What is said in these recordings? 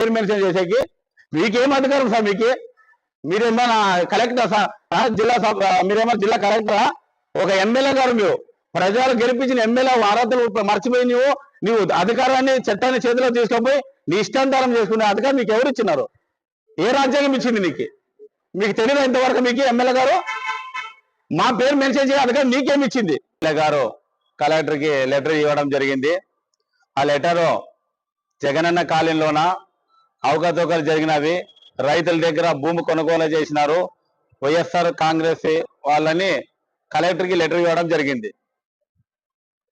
పేరు మెన్షన్ చేసేకి మీకేం అధికారం సార్ మీకు? మీరేమన్నా కలెక్టర్ సార్ జిల్లా మీరేమో జిల్లా కలెక్టరా ఒక ఎమ్మెల్యే గారు మీరు ప్రజలు గెలిపించిన ఎమ్మెల్యే అర్హతలు మర్చిపోయి నువ్వు నువ్వు అధికారాన్ని చట్టాన్ని చేతిలో తీసుకుపోయి నీ ఇష్టాంతరం చేసుకునే అధికారం మీకు ఎవరు ఇచ్చినారు? ఏ రాజ్యాంగం ఇచ్చింది నీకు? మీకు తెలియదు ఇంతవరకు మీకు ఎమ్మెల్యే గారు? మా పేరు మెన్షన్ చేయ అధికారం నీకేమి ఇచ్చింది? ఎమ్మెల్యే గారు కలెక్టర్కి లెటర్ ఇవ్వడం జరిగింది. ఆ లెటరు జగనన్న కాలంలోనా అవకతవకలు జరిగినవి. రైతుల దగ్గర భూమి కొనుగోలు చేసినారు. వైఎస్ఆర్ కాంగ్రెస్ వాళ్ళని కలెక్టర్కి లెటర్ ఇవ్వడం జరిగింది.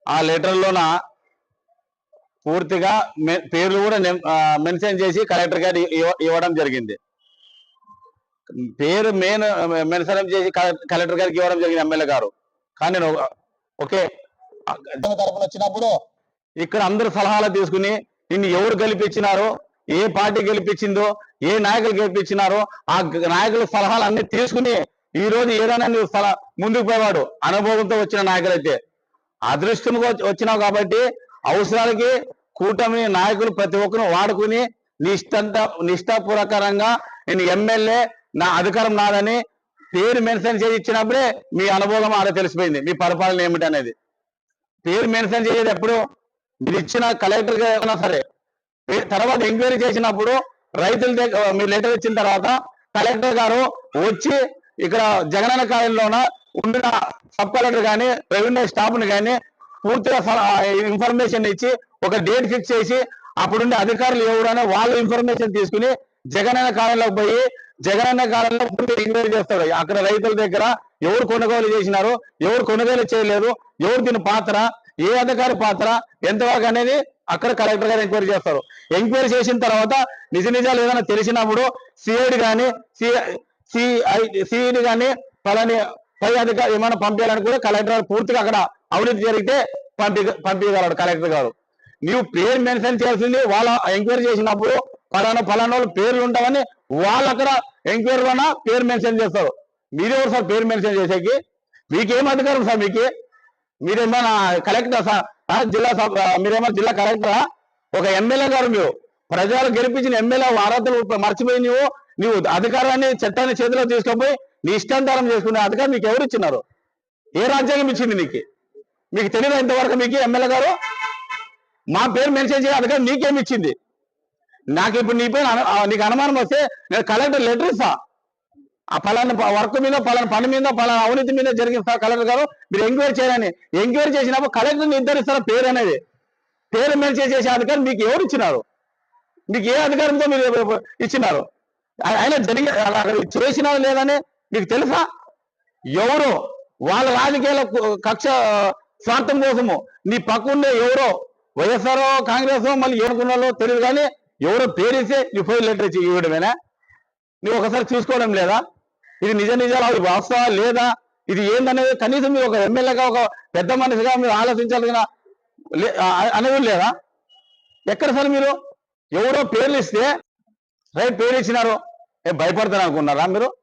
ఆ లెటర్లోన పూర్తిగా పేర్లు కూడా మెన్షన్ చేసి కలెక్టర్ గారు ఇవ్వ- ఇవ్వడం జరిగింది. పేరు మెయిన్ మెన్షన్ చేసి కలె- కలెక్టర్ గారికి ఇవ్వడం జరిగింది ఎమ్మెల్యే గారు. కానీ ఓకే. తరపున వచ్చినప్పుడు ఇక్కడ అందరు సలహాలు తీసుకుని నిన్ను ఎవరు గెలిపించినారో ఏ పార్టీ గెలిపించిందో ఏ నాయకులు గెలిపించినారో ఆ నాయకుల సలహాలు అన్ని తీసుకుని ఈ రోజు ఏదైనా నువ్వు సలహా ముందుకు పోయేవాడు. అనుభవంతో వచ్చిన నాయకులైతే. అదృష్టంగా వచ్చినావు కాబట్టి అవసరాలకి కూటమి నాయకులు ప్రతి ఒక్కరు వాడుకుని నిష్టంత నిష్టాపూర్వకరంగా నేను ఎమ్మెల్యే నా అధికారం నాదని పేరు మెన్షన్ చేసి ఇచ్చినప్పుడే మీ అనుభవం ఆడ తెలిసిపోయింది. మీ పరిపాలన ఏమిటి అనేది పేరు మెన్షన్ చేయదు ఎప్పుడు? మీరు ఇచ్చిన కలెక్టర్ అయినా సరే. తర్వాత ఎంక్వైరీ చేసినప్పుడు రైతుల దగ్గర మీరు లెటర్ ఇచ్చిన తర్వాత కలెక్టర్ గారు వచ్చి ఇక్కడ జగనన్న కాలంలోన ఉండిన సబ్ కలెక్టర్ కానీ రెవెన్యూ స్టాఫ్ని కానీ పూర్తిగా ఇన్ఫర్మేషన్ ఇచ్చి ఒక డేట్ ఫిక్స్ చేసి అప్పుడుండే అధికారులు ఎవరైనా వాళ్ళు ఇన్ఫర్మేషన్ తీసుకుని జగనన్న కాలంలోకి పోయి జగనన్న కాలంలో పూర్తి ఎంక్వైరీ చేస్తారు. అక్కడ రైతుల దగ్గర ఎవరు కొనుగోలు చేసినారు ఎవరు కొనుగోలు చేయలేదు ఎవరు దీని పాత్ర ఏ అధికారి పాత్ర ఎంతవరకు అనేది అక్కడ కలెక్టర్ గారు ఎంక్వైరీ చేస్తారు. ఎంక్వైరీ చేసిన తర్వాత నిజ నిజాలు ఏదైనా తెలిసినప్పుడు సిఐడి కానీ సిఐ సిఐడి కానీ పలాని పై అధికారి ఏమైనా పంపించాలని కూడా కలెక్టర్ గారు పూర్తిగా అక్కడ అవినీతి జరిగితే పంపి పంపించగలడు కలెక్టర్ గారు. నీవు పేరు మెన్షన్ చేయాల్సింది వాళ్ళ ఎంక్వైరీ చేసినప్పుడు పలానా పలానా వాళ్ళు పేర్లు ఉంటామని వాళ్ళు అక్కడ ఎంక్వైరీలోన పేరు మెన్షన్ చేస్తారు. మీరెవరు సార్ పేరు మెన్షన్ చేసేకి? మీకేం అధికారం సార్ మీకు? మీరేమన్నా కలెక్టర్ సార్ జిల్లా సబ్- మీరేమన్నా జిల్లా కలెక్టరా? ఒక ఎమ్మెల్యే గారు మీరు. ప్రజలు గెలిపించిన ఎమ్మెల్యే అర్హతలు మర్చిపోయి నువ్వు నువ్వు అధికారాన్ని చట్టాన్ని చేతిలో తీసుకుపోయి నీ ఇష్టాంతరం చేసుకునే అధికారం మీకు ఎవరు ఇచ్చినారు? ఏ రాజ్యాంగం ఇచ్చింది నీకు? మీకు తెలియదు ఇంతవరకు మీకు ఎమ్మెల్యే గారు? మా పేరు మెన్షన్ చేయ అధికారం నీకేమి ఇచ్చింది? నాకు ఇప్పుడు నీ పేరు అను- నీకు అనుమానం వస్తే నేను కలెక్టర్ లెటర్ ఇస్తా ఆ పలానా ప- వర్క్ మీద పలానా పని మీద పలానా అవినీతి మీద జరిగిన కలెక్టర్ గారు మీరు ఎంక్వైరీ చేయాలని. ఎంక్వైరీ చేసినప్పుడు కలెక్టర్ నిర్ధారిస్తారా పేరు అనేది? పేరు మెన్షన్ చేసే అధికారం మీకు ఎవరు ఇచ్చినారు? మీకు ఏ అధికారంతో మీరు ఇచ్చినారు? ఆయన జరిగి చేసినా లేదని మీకు తెలుసా? ఎవరు? వాళ్ళ రాజకీయాల కక్ష స్వార్థం కోసము నీ పక్కుండే ఎవరో? వైఎస్ఆర్ కాంగ్రెస్ మళ్ళీ ఏమనుకున్నారో తెలియదు కానీ ఎవరో పేరిస్తే నీ ఫోన్ లెటర్ ఇవ్వడమేనా? నువ్వు ఒకసారి చూసుకోవడం లేదా? ఇది నిజ నిజాలు అవి వాస్తవా లేదా? ఇది ఏందనేది కనీసం మీరు ఒక ఎమ్మెల్యేగా ఒక పెద్ద మనిషిగా మీరు ఆలోచించాల్సిన లే- అనేది లేదా? ఎక్కడ సార్ మీరు? ఎవరో పేర్లు ఇస్తే రైట్ పేరు ఇచ్చినారు. ఏ భయపడతాను అనుకున్నారా మీరు?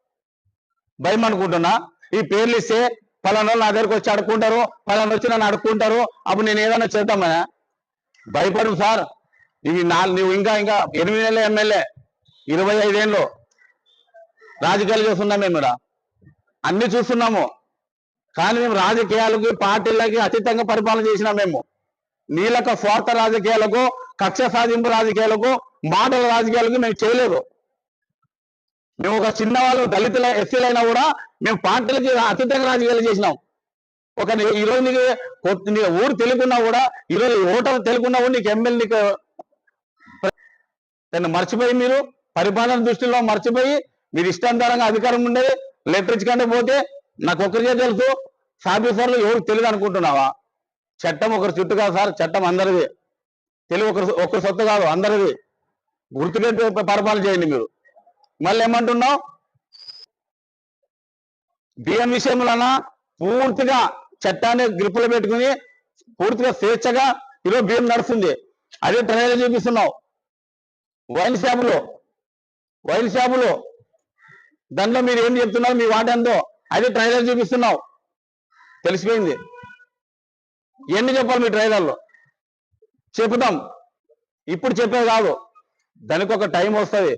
భయం అనుకుంటున్నా. ఈ పేర్లు ఇస్తే పలానా నా దగ్గరకు వచ్చి అడుక్కుంటారు పలానా వచ్చి నన్ను అడుక్కుంటారు. అప్పుడు నేను ఏదైనా చేద్దామనా భయపడు సార్. ఇవి నాలుగు నువ్వు ఇంకా ఇంకా ఎనిమిది నెలలు ఎమ్మెల్యే. ఇరవై ఐదేళ్ళు. రాజకీయాలు చేస్తున్నాం మేము ఇక్కడ అన్ని చూస్తున్నాము. కానీ మేము రాజకీయాలకి పార్టీలకి అతీతంగా పరిపాలన చేసినాం మేము. నీలక స్వార్థ రాజకీయాలకు కక్ష సాధింపు రాజకీయాలకు మాటల రాజకీయాలకు మేము చేయలేదు. మేము ఒక చిన్న వాళ్ళు దళితుల ఎస్సీలైనా కూడా మేము పార్టీలకి అతీతంగా రాజకీయాలు చేసినాం. ఒక ఈరోజు ఈ నీకు ఊరు తెలుగున్నా కూడా ఈరోజు ఓటర్ తెలుగున్నా కూడా నీకు ఎమ్మెల్యే నీకు దాన్ని మర్చిపోయి మీరు పరిపాలన దృష్టిలో మర్చిపోయి మీరు ఇష్టాంతరంగా అధికారం ఉండేది లెటర్ ఇచ్చుకుంటే పోతే నాకు ఒకరికే తెలుసు సాఫీసర్లు ఎవరు తెలియదు అనుకుంటున్నావా? చట్టం ఒకరి చుట్టూ కాదు సార్ చట్టం అందరిది. తెలుగు ఒకరు ఒకరి సొత్తు కాదు అందరిది. గుర్తుపెట్టి పరిపాలన చేయండి మీరు. మళ్ళీ ఏమంటున్నావు? బియ్యం విషయంలోనా? పూర్తిగా చట్టాన్ని గ్రిప్పులో పెట్టుకుని పూర్తిగా స్వేచ్ఛగా ఈరోజు బియ్యం నడుస్తుంది. అదే ట్రైలర్ చూపిస్తున్నావు. వైన్ షాపులో వైన్ షాపులో దాంట్లో మీరు ఏం చెప్తున్నారు? మీ వాటంతో అదే ట్రైలర్ చూపిస్తున్నావు. తెలిసిపోయింది. ఎన్ని చెప్పాలి మీ ట్రైలర్లో చెప్తాం ఇప్పుడు చెప్పేది కాదు. దానికి ఒక టైం వస్తుంది.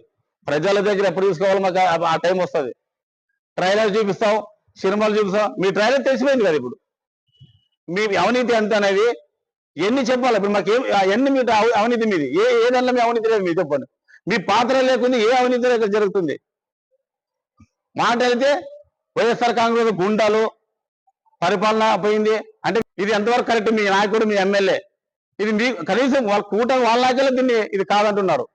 ప్రజల దగ్గర ఎప్పుడు తీసుకోవాలి మాకు? ఆ- టైం వస్తుంది. ట్రైలర్ చూపిస్తాం సినిమాలు చూపిస్తావు. మీ ట్రైలర్ తెలిసిపోయింది కదా ఇప్పుడు. మీ అవినీతి ఎంత అనేది ఎన్ని చెప్పాలి? ఇప్పుడు మాకు ఏం ఎన్ని మీ అవినీతి మీది? ఏ ఏ దాంట్లో మీ అవినీతి లేదు మీరు చెప్పండి. మీ పాత్ర లేకుండా ఏ అవినీతి ఇక్కడ జరుగుతుంది? మాట అయితే వైఎస్ఆర్ కాంగ్రెస్ గుండాలు పరిపాలన పోయింది. అంటే ఇది ఎంతవరకు కరెక్ట్? మీ నాయకుడు మీ ఎమ్మెల్యే. ఇది మీ కనీసం వాళ్ళ కూటమి వాళ్ళ నాయకులే దీన్ని ఇది కాదంటున్నారు.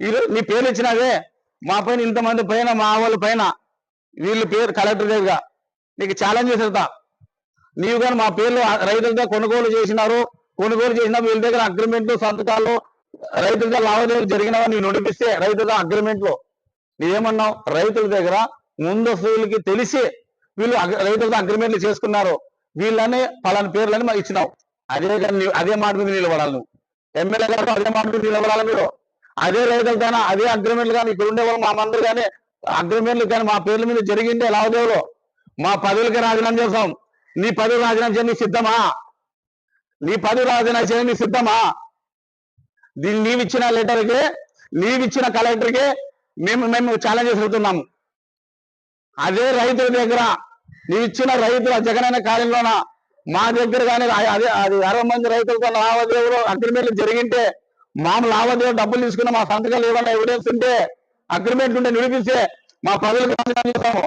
ఈరోజు నీ పేరు ఇచ్చినదే మా పైన ఇంతమంది పైన మా వాళ్ళ పైన. వీళ్ళు పేరు కలెక్టర్ దగ్గర నీకు ఛాలెంజ్ చేసేదా నీవు కానీ మా పేర్లు రైతులతో కొనుగోలు చేసినారు. కొనుగోలు చేసిన వీళ్ళ దగ్గర అగ్రిమెంట్ సంతకాలు రైతులతో లావాదేవీలు జరిగినావని నీవు నడిపిస్తే రైతులతో అగ్రిమెంట్లు నీవేమన్నావు రైతుల దగ్గర ముందస్తులకి తెలిసి వీళ్ళు రైతులతో అగ్రిమెంట్లు చేసుకున్నారు. వీళ్ళని పలాని పేర్లని మాకు ఇచ్చినావు. అదే కానీ అదే మాట మీద నిలబడాలి నువ్వు. ఎమ్మెల్యే గారు అదే మాట మీద నిలబడాలి మీరు. అదే రైతులకైనా అదే అగ్రిమెంట్లు కానీ ఇక్కడ ఉండే వాళ్ళు మా మందరు కానీ అగ్రిమెంట్లు కానీ మా పేర్ల మీద జరిగిండే లావాదేవీలు మా పదవులకి రాజీనామా చేస్తాం నీ పదవి రాజీనామా చేయని సిద్ధమా? నీ పదవి రాజీనామా చేయని సిద్ధమా? దీన్ని నీవిచ్చిన లెటర్కి నీవిచ్చిన కలెక్టర్కి మేము మేము ఛాలెంజ్ చేస్తున్నాము అదే రైతుల దగ్గర నీవిచ్చిన రైతుల జగనన్న కార్యంలోన మా దగ్గర కానీ అదే అది అరవై మంది రైతులతో లావాదేవీలు అగ్రిమెంట్లు జరిగింటే మామూలు లావాదేవీలు డబ్బులు తీసుకున్న మా సంతకాలు ఏమైనా ఎవిడెన్స్ ఉంటే అగ్రిమెంట్ ఉంటే నిరూపిస్తే మా పదవులకు చేస్తాము?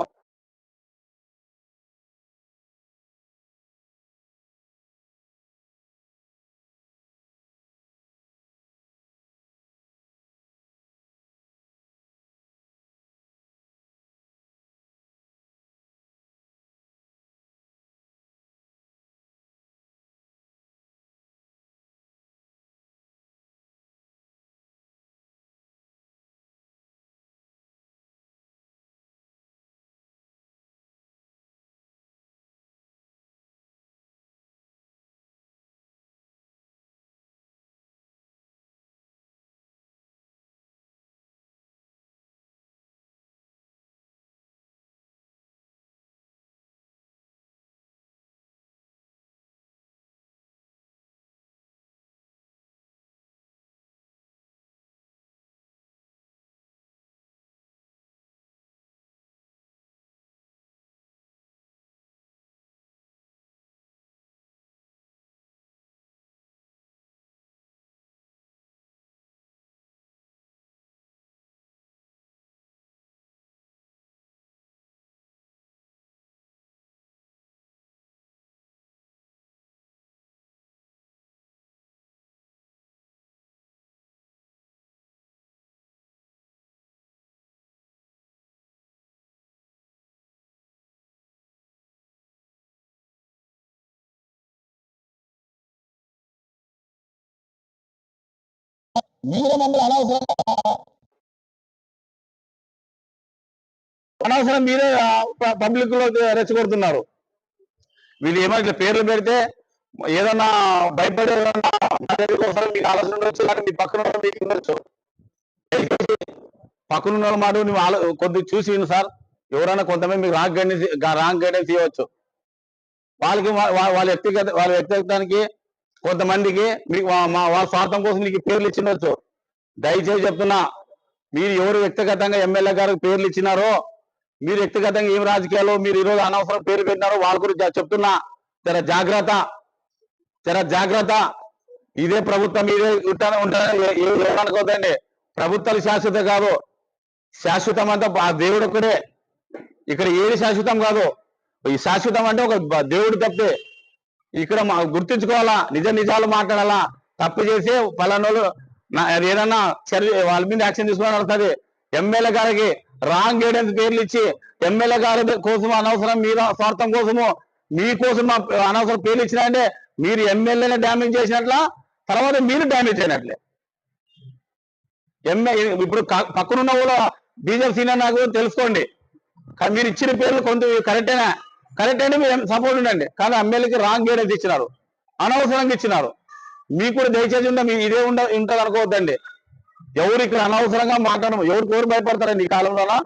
మీరే మమ్మల్ని అనవసరం? అనవసరం మీరే పబ్లిక్లో రెచ్చగొడుతున్నారు. వీళ్ళు ఏమో ఇట్లా పేర్లు పెడితే ఏదన్నా భయపడే ఏదన్నా మీకు ఆలోచన ఉండొచ్చు కానీ మీ పక్కన మీకు ఉండొచ్చు. పక్కనున్న పక్కన ఉన్న మాట నువ్వు ఆలో కొద్ది చూసి విను సార్. ఎవరైనా కొంతమంది మీకు రాంగ్ గైడెన్స్ రాంగ్ గైడెన్స్ ఇవ్వచ్చు. వాళ్ళకి వాళ్ళ వ్యక్తిగత వాళ్ళ వ్యక్తిగతానికి కొంతమందికి మీకు మా వాళ్ళ స్వార్థం కోసం మీకు పేర్లు ఇచ్చిండొచ్చు దయచేసి చెప్తున్నా మీరు ఎవరు వ్యక్తిగతంగా ఎమ్మెల్యే గారికి పేర్లు ఇచ్చినారో మీరు వ్యక్తిగతంగా ఏం రాజకీయాలు మీరు ఈరోజు అనవసరం పేరు పెట్టినారో వాళ్ళ గురించి చెప్తున్నా తెర జాగ్రత్త తెర జాగ్రత్త. ఇదే ప్రభుత్వం ఇదే ఉంటానే ఉంటానే ఏమనుకోదండి ప్రభుత్వాలు శాశ్వత కాదు. శాశ్వతం అంతా ఆ దేవుడు ఒక్కడే. ఇక్కడ ఏది శాశ్వతం కాదు? ఈ శాశ్వతం అంటే ఒక దేవుడు తప్పే ఇక్కడ మా గుర్తుంచుకోవాలా? నిజ నిజాలు మాట్లాడాలా? తప్పు చేసి పలానోళ్ళు ఏదన్నా చర్య వాళ్ళ మీద యాక్షన్ తీసుకోవాలని వస్తుంది ఎమ్మెల్యే గారికి రాంగ్ గైడెన్స్ పేర్లు ఇచ్చి ఎమ్మెల్యే గారి కోసం అనవసరం మీరు స్వార్థం కోసము మీకోసం అనవసరం పేర్లు ఇచ్చినారంటే మీరు ఎమ్మెల్యేని డ్యామేజ్ చేసినట్ల తర్వాత మీరు డ్యామేజ్ అయినట్లే. ఎమ్మె ఇప్పుడు పక్కనున్న కూడా బీజేపీ సీనియర్ నాకు తెలుసుకోండి. కానీ మీరు ఇచ్చిన పేర్లు కొంత కరెక్టేనా? కరెక్ట్ అండి మీరు సపోర్ట్ ఉండండి. కానీ ఎమ్మెల్యేకి రాంగ్ గైడెన్స్ ఇచ్చినారు. అనవసరంగా ఇచ్చినారు. మీకు కూడా దయచేసి ఉందా మీ ఇదే ఉండ ఉంటుంది అనుకోవద్దండి. ఎవరు ఇక్కడ అనవసరంగా మాట్లాడము ఎవరు ఎవరు భయపడతారండి ఈ కాలంలో